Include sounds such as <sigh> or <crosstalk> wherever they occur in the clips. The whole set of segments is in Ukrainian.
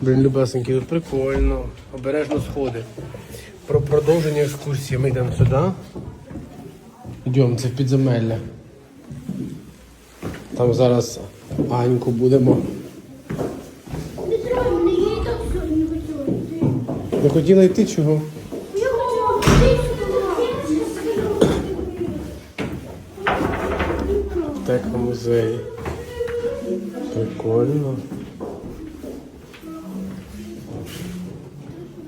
Блін, любесенький, тут прикольно. Обережно сходи. Про продовження екскурсії ми йдемо сюди. Йдемо, це в підземелля. Там зараз Аньку будемо. Петро, мені я і так сьогодні не хотіла йти. Не хотіла йти чого? Я хотіла йти сюди. Тека музей. Прикольно.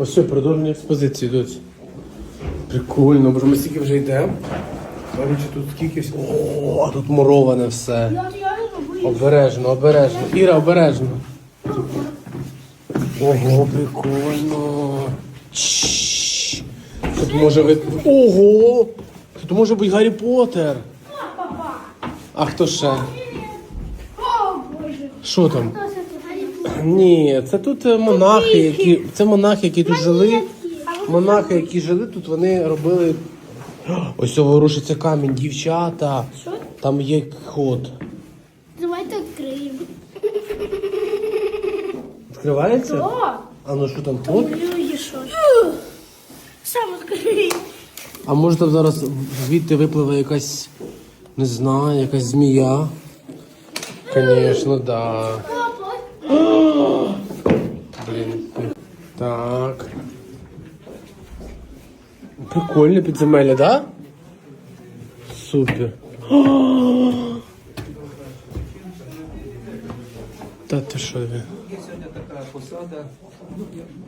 Ось все, продовження експозиції йдуть. Прикольно, боже, ми стільки вже йдемо. Короче, тут скільки. О, тут муроване все. Обережно, обережно. Іра, обережно. Ого, прикольно. Тут може бути. Ого! Тут може бути Гаррі Поттер. А хто ще? Що там? Ні, це тут е, монахи, які. Це монахи, які тут жили. Монахи, які жили тут, вони робили. Ось цього рушиться камінь, дівчата. Що? Там є ход. Давайте відкриємо. Відкривається? О, А ну що там ход? Сам відкрий. А може там зараз звідти випливе якась, не знаю, якась змія? Звісно, да. <gasps> <gasps> Так. Прикольне підземелля, да? Супер. <gasps> Та ти що ви? Є сьогодні така посада.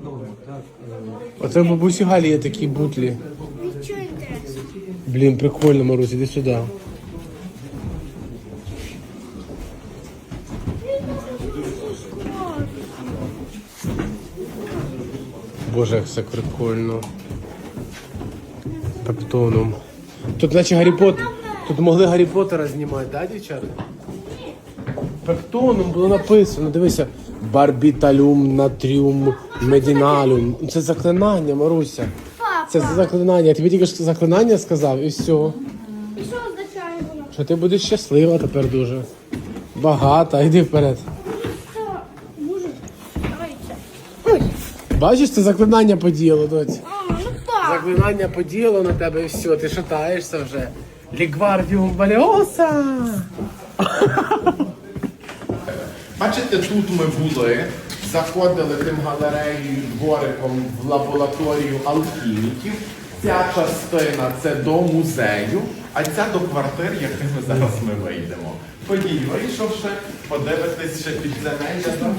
Ну, так. е, Оце в бабусі Галі є такі бутлі. Нічого інтересного. Блін, прикольно, Марусь, іди сюди. Боже, як все прикольно. Пептоном. Тут наче Гаррі Поттер. Тут могли Гаррі Поттера знімати, да, дівчата? Пептоном було написано, дивися. Барбіталюм, натріум, медіналюм. Це заклинання, Маруся. Це заклинання. Я тобі тільки що заклинання сказав і все. І що означає воно? Що ти будеш щаслива тепер дуже. Багата, йди вперед. Що? Боже. Давайте. Бачиш, це заклинання подіяло, доць. А, ну так. Заклинання подіяло на тебе і все, ти шатаєшся вже. Лігвардіум Валіоса. <laughs> Бачите, тут ми були, заходили тим галереєю двориком в лабораторію алхіміків. Ця частина це до музею, а ця до квартир, якими зараз ми вийдемо. Ходіть, вийшовши, подивитись ще під підземелля.